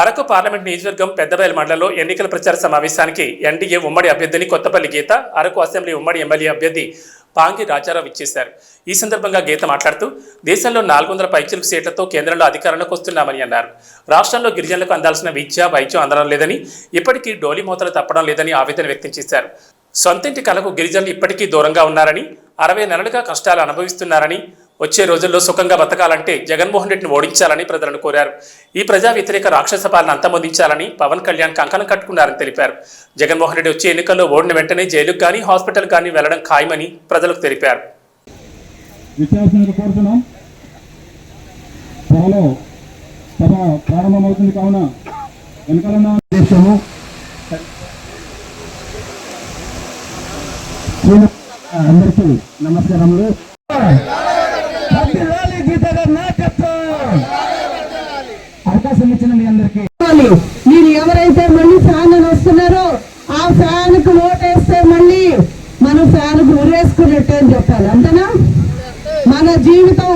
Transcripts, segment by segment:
Araku parliament నియోజకవర్గం పెద్దబయలు మండలంలో ఎన్నికల ప్రచార సమావేశానికి ఎన్డీఏ ఉమ్మడి అభ్యర్థిని కొత్తపల్లి గీత అరకు అసెంబ్లీ ఉమ్మడి ఎమ్మెల్యే అభ్యర్థి పాంగి రాజారావు ఇచ్చేశారు. ఈ సందర్భంగా గీత మాట్లాడుతూ దేశంలో నాలుగు వందల పైచిలకు సీట్లతో కేంద్రంలో అధికారంలోకి వస్తున్నామని అన్నారు. రాష్ట్రంలో గిరిజనులకు అందాల్సిన విద్య వైద్యం అందడం లేదని ఇప్పటికీ డోలి మూతలు తప్పడం లేదని ఆవేదన వ్యక్తం చేశారు. సొంతింటి కలకు గిరిజనులు ఇప్పటికీ దూరంగా ఉన్నారని అరవై నెలలుగా కష్టాలు అనుభవిస్తున్నారని వచ్చే రోజుల్లో సుఖంగా బతకాలంటే జగన్మోహన్ రెడ్డిని ఓడించాలని ప్రజలను కోరారు. ఈ ప్రజా వ్యతిరేక రాక్షస పాలన అంతమొందించాలని పవన్ కళ్యాణ్ కంకణం కట్టుకున్నారని తెలిపారు. జగన్మోహన్ రెడ్డి వచ్చే ఎన్నికల్లో ఓడిన వెంటనే జైలుకు కానీ హాస్పిటల్ కానీ వెళ్ళడం ఖాయమని ప్రజలకు తెలిపారు. ప్రారంభమవుతుంది కావున అందరికీ నమస్కారములు వర్ధిల్లాలి గీత గారి నాయకత్వం. అవకాశం ఇచ్చిన మీ అందరికీ. మీరు ఎవరైతే మళ్ళీ ఫ్యాన్ అని వస్తున్నారో ఆ ఫ్యాన్కు ఓటేస్తే మళ్ళీ మన ఫ్యాన్కు ఉరేసుకున్నట్టు అని చెప్పాలి అంతేనా? మన జీవితం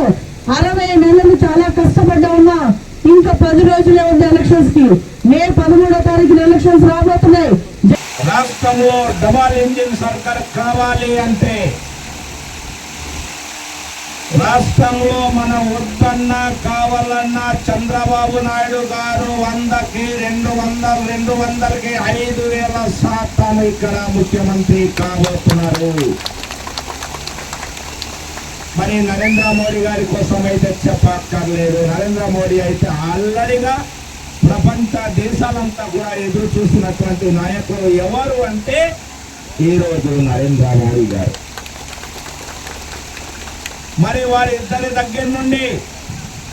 అరవై నెలలు చాలా కష్టపడ్డా ఉన్నా ఇంకా పది రోజులే ఉంది ఎలక్షన్స్కి మే పదమూడో తారీఖున ఎలక్షన్స్ రాబోతున్నాయి. రాష్ట్రంలో డబల్ ఇంజిన్ సర్కార్ కావాలి అంటే రాష్ట్రంలో మన ఉత్పన్న కావాలన్నా చంద్రబాబు నాయుడు గారు వందకి రెండు వందలు రెండు వందలకి ఐదు వేల శాతం ఇక్కడ ముఖ్యమంత్రి కాబోతున్నారు. మరి నరేంద్ర మోడీ గారి కోసం అయితే చెప్పక్కర్లేదు. నరేంద్ర మోడీ అయితే ఆల్రెడీగా ప్రపంచ దేశాలంతా కూడా ఎదురు చూసినటువంటి నాయకులు ఎవరు అంటే ఈరోజు నరేంద్ర మోడీ గారు. మరి వారి ఇద్దరి దగ్గర నుండి